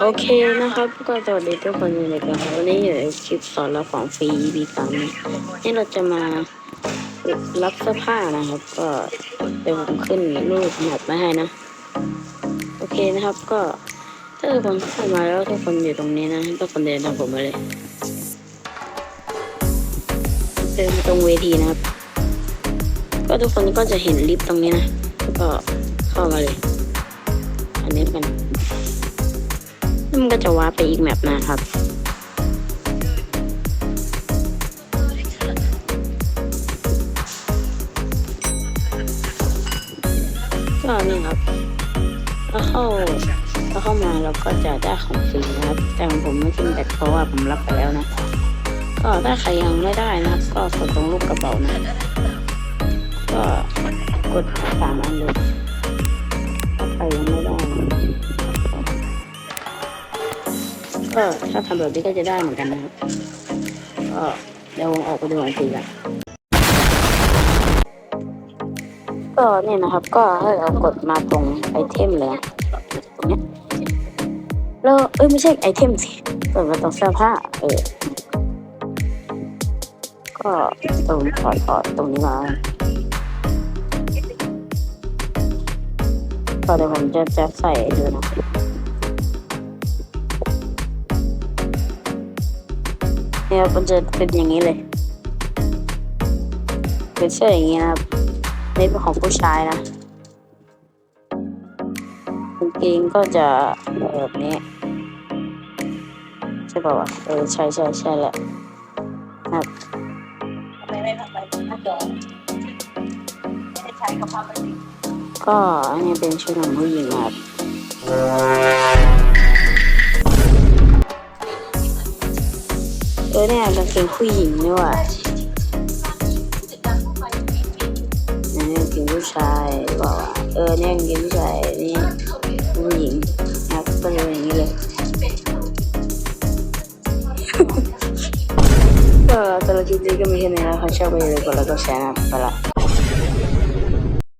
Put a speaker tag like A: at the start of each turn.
A: โอเคนะครับก็สวัสดีทุกคนอยู่ในกันครับวันนี้อยู่ในคลิปสอนรับของฟรี EP สามนะนี่เราจะมารับเสื้อผ้านะครับ ก็เดี๋ยวผมขึ้นรูปแมปมาให้นะ โอเคนะครับก็ถ้าทุกคนเข้ามาแล้วทุกคนอยู่ตรงนี้นะทุกคนเดินตามผมมาเลยเดินมาตรงเวทีนะครับ ก็ทุกคนก็จะเห็นลิฟต์ตรงนี้นะ ก็เข้ามาเลย อันนี้กัน มันก็จะว้าไปอีกแมปนะครับ ก็นี่ครับก็เข้าก็เข้ามาเราก็จะได้ของฟรีนะครับ แต่ของผมไม่ขึ้นแบตเพราะว่าผมรับไปแล้วนะ ก็ถ้าใครยังไม่ได้นะครับ ก็กดตรงรูปกระเป๋านะ ก็กดสามอันเลยถ้าใครยังไม่ได้ ก็ถ้าทำแบบนี้ก็จะได้เหมือนกันนะครับก็เดี๋ยวออกไปดูองฟรีกันก็เนี่ยนะครับ ก็ให้เรากดมาตรงไอเทมเลยนะตรงเนี้ยแล้วเอ้ยไม่ใช่ไอเทมสิกดมาตรงเสื้อผ้าเออก็ตรงถอดถอดตรงนี้มาก็เดี๋ยวผมจะจะใส่ดูนะ เนี่ยมันจะเป็นอย่างนี้เลยเป็นเสื้ออย่างนี้นะครับนี่เป็นของผู้ชายนะกางเกงก็จะแบบนี้ใช่ป่าวะเออใช่ใช่ใช่แหละครับ
B: ทำไมไม่ไปหน้าจอไม่ได้ใช้กับภาพมัน
A: ก็อันนี้เป็นชุดของผู้หญิงครับ เออเนี่ยกางเกงผู้หญิงนี่ว่ะ
B: จัดการพวกไป
A: อันนี้กางเกงผู้ชายบอกว่าเออเนี่ยกางเกงผู้ชายนี่ผู้หญิงนะครับก็เลยอย่างนี้เลยก็ตลอดคลิปนี้ก็มีแค่นี้แล้วใครชอบไปเลยกดไลค์กดแชร์นะไปละ